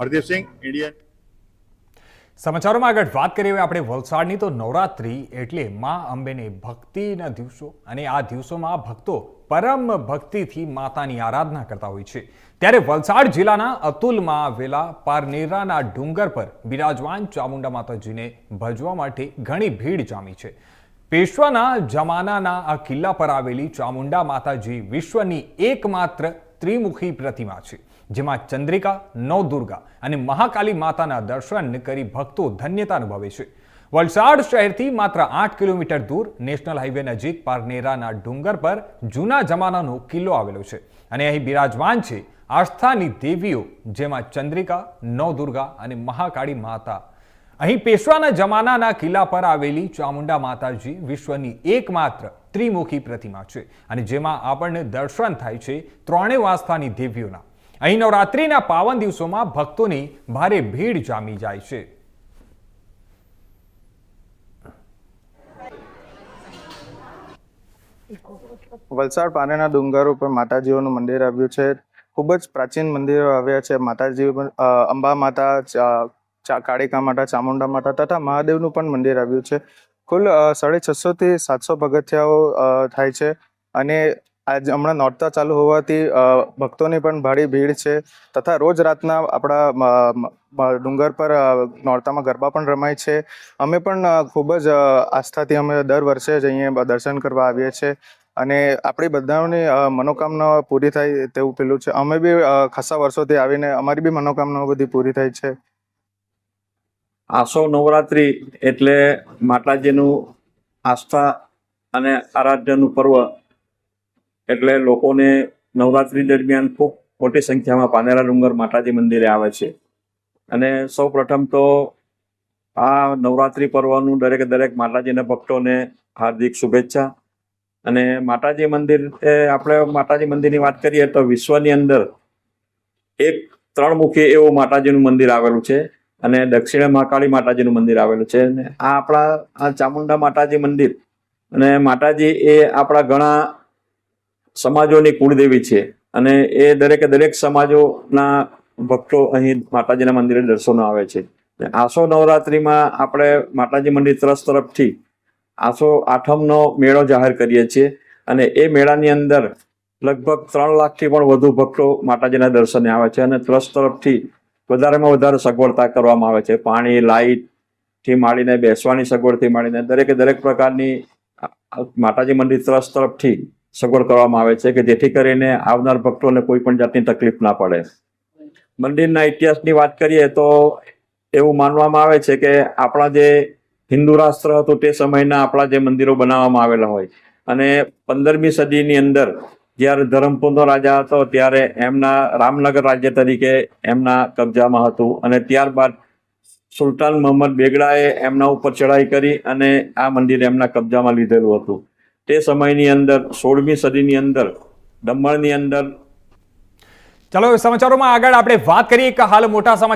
Hardeep Singh Indian. સમાચારોમાં આગળ વાત કરીએ આપણે વલસાડની. તો નવરાત્રી એટલે મા અંબેને ભક્તિના દિવસો અને આ દિવસોમાં ભક્તો પરમ ભક્તિથી માતાની આરાધના કરતા હોય છે. ત્યારે વલસાડ જિલ્લાના અતુલમાં આવેલા પારનેરાના ડુંગર પર બિરાજમાન ચામુંડા માતાજીને ભજવા માટે ઘણી ભીડ જામી છે. પેશવાના જમાનાના આ કિલ્લા પર આવેલી ચામુંડા માતાજી વિશ્વની એકમાત્ર ત્રિમુખી પ્રતિમા છે, જેમાં ચંદ્રિકા, નવદુર્ગા અને મહાકાલી માતાના દર્શન કરી ભક્તો ધન્યતા અનુભવે છે. વલસાડ શહેરથી માત્ર આઠ કિલોમીટર દૂર નેશનલ હાઈવે નજીક પારનેરાના ડુંગર પર જૂના જમાનાનો કિલ્લો આવેલો છે અને અહીં બિરાજમાન છે આસ્થાની દેવીઓ, જેમાં ચંદ્રિકા, નવદુર્ગા અને મહાકાળી માતા. અહીં પેશવાના જમાનાના કિલ્લા પર આવેલી ચામુંડા માતાજી વિશ્વની એકમાત્ર ત્રિમુખી પ્રતિમા છે અને જેમાં આપણને દર્શન થાય છે ત્રણેય આસ્થાની દેવીઓના. અહીં નવરાત્રિના પાવન દિવસોમાં ભક્તોની ભારે ભીડ જામી જાય છે. વલસાડ પાનેના ડુંગર ઉપર માતાજીઓનું મંદિર આવ્યું છે. ખૂબ જ પ્રાચીન મંદિરો આવ્યા છે. માતાજી અંબા માતા કાળિકા માતા, ચામુંડા માતા તથા મહાદેવનું પણ મંદિર આવ્યું છે. કુલ સાડી છસો થી સાતસો પગથિયાઓ થાય છે. અને આજ હમણાં નોરતા ચાલુ હોવાથી ભક્તોની પણ ભારી ભીડ છે. તથા રોજ રાતના આપણા ડુંગર પર નોરતામાં ગરબા પણ રમાય છે. અમે પણ ખૂબ જ આસ્થાથી અમે દર વર્ષે જ અહીંયા દર્શન કરવા આવીએ છીએ અને આપણી બધાની મનોકામના પૂરી થાય તેવું પેલું છે. અમે બી ખાસા વર્ષોથી આવીને અમારી બી મનોકામનાઓ બધી પૂરી થાય છે. આસો નવરાત્રિ એટલે માતાજીનું આસ્થા અને આરાધ્યનું પર્વ. એટલે લોકોને નવરાત્રિ દરમિયાન ખૂબ મોટી સંખ્યામાં પાનેરા ડુંગર માતાજી મંદિરે આવે છે. અને સૌ પ્રથમ તો આ નવરાત્રિ પર્વનું દરેક દરેક માતાજીના ભક્તોને હાર્દિક શુભેચ્છા. અને માતાજી મંદિર, એ આપણે માતાજી મંદિરની વાત કરીએ તો વિશ્વની અંદર એક ત્રણમુખી એવું માતાજીનું મંદિર આવેલું છે. અને દક્ષિણે મહાકાળી માતાજીનું મંદિર આવેલું છે. અને આ આપણા, આ ચામુંડા માતાજી મંદિર. અને માતાજી એ આપણા ઘણા સમાજોની કુળદેવી છે. અને એ દરેકે દરેક સમાજોના ભક્તો અહીં માતાજીના મંદિરે દર્શનો આવે છે. આસો નવરાત્રિમાં આપણે માતાજી મંદિર ટ્રસ્ટ તરફથી આસો આઠમનો મેળો જાહેર કરીએ છીએ. અને એ મેળાની અંદર લગભગ ત્રણ લાખથી પણ વધુ ભક્તો માતાજીના દર્શને આવે છે. અને ટ્રસ્ટ તરફથી વધારેમાં વધારે સગવડતા કરવામાં આવે છે. પાણી લાઇટથી માંડીને બેસવાની સગવડથી માંડીને દરેકે દરેક પ્રકારની માતાજી મંદિર ટ્રસ્ટ તરફથી સગવડ કરવામાં આવે છે કે જેથી કરીને આવનાર ભક્તોને કોઈ પણ જાતની તકલીફ ના પડે. મંદિરના ઇતિહાસની વાત કરીએ તો એવું માનવામાં આવે છે કે આપણા જે હિન્દુ રાષ્ટ્ર હતું તે સમયના આપણા જે મંદિરો બનાવવામાં આવેલા હોય. અને પંદરમી સદીની અંદર જ્યારે ધરમપુરનો રાજા હતો ત્યારે એમના રામનગર રાજ્ય તરીકે એમના કબજામાં હતું અને ત્યારબાદ સુલતાન મોહમ્મદ બેગડાએ એમના ઉપર ચડાઈ કરી અને આ મંદિર એમના કબજામાં લીધેલું હતું. તે સમયની અંદર, સોળમી સદીની અંદર, દમણની અંદર ચાલો સમાચારોમાં આગળ આપણે વાત કરીએ કે હાલ મોટા સમાચાર